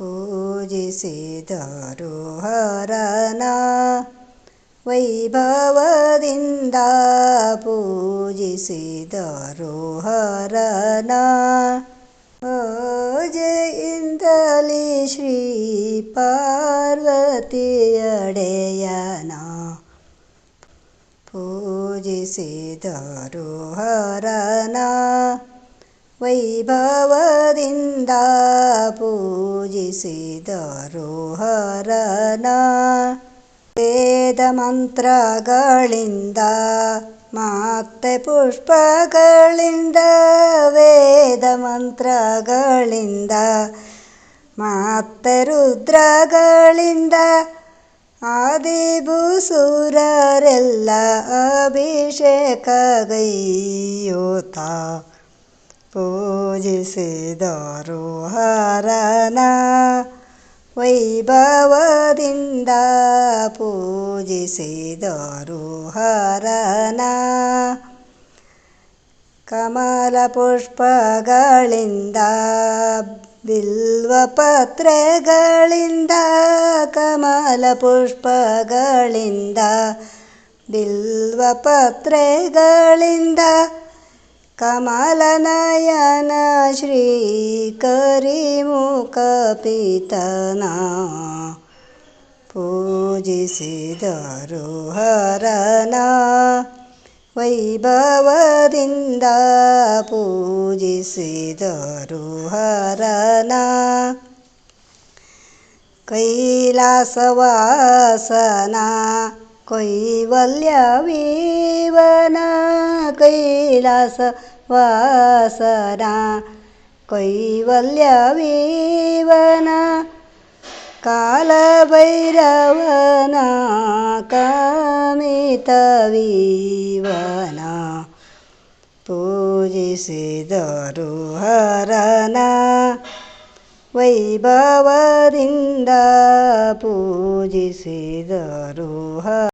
पूजिधरोहरना वैभवदिन्द पूजिषी दरोहरनाजय इन्दली श्री पार्वतीयडेयना पूजिष धरुहर वैभवदिन्दा ಪೂಜಿಸಿದರು. ಹರನ ವೇದ ಮಂತ್ರಗಳಿಂದ ಮತ್ತೆ ಪುಷ್ಪಗಳಿಂದ ವೇದ ಮಂತ್ರಗಳಿಂದ ಮತ್ತೆ ರುದ್ರಗಳಿಂದ ಆದಿಭೂಸುರರೆಲ್ಲ ಅಭಿಷೇಕ ಗೈಯುತ. ಪೂಜಿಸಿದರು ಹರನ ವೈಭವದಿಂದ ಪೂಜಿಸಿದರು ಹರನ. ಕಮಲ ಪುಷ್ಪಗಳಿಂದ ಬಿಲ್ವಪತ್ರೆಗಳಿಂದ ಕಮಲ ಪುಷ್ಪಗಳಿಂದ ಬಿಲ್ವಪತ್ರೆಗಳಿಂದ कमलनयन श्रीकरिमुकपितन पूजिषिधरुहरना वैभवदिन्द पूजिष कैलासवासना। ವೈಭವದಿಂದ ಪೂಜಿಸಿದರು ಹರನ ಕೈಲಾಸವಾಸನ ಕೈವಲ್ಯ ವೀವನ ಕೈಲಾಸ ವಾಸನ ಕೈವಲ್ಯ ವೀವನ ಕಾಲಭೈರವನ ಕಾಮಿತ ವೀವನ ಪೂಜಿಸಿದರು ಹರನ ವೈಭವದಿಂದ ಪೂಜಿಸಿದರು ಹ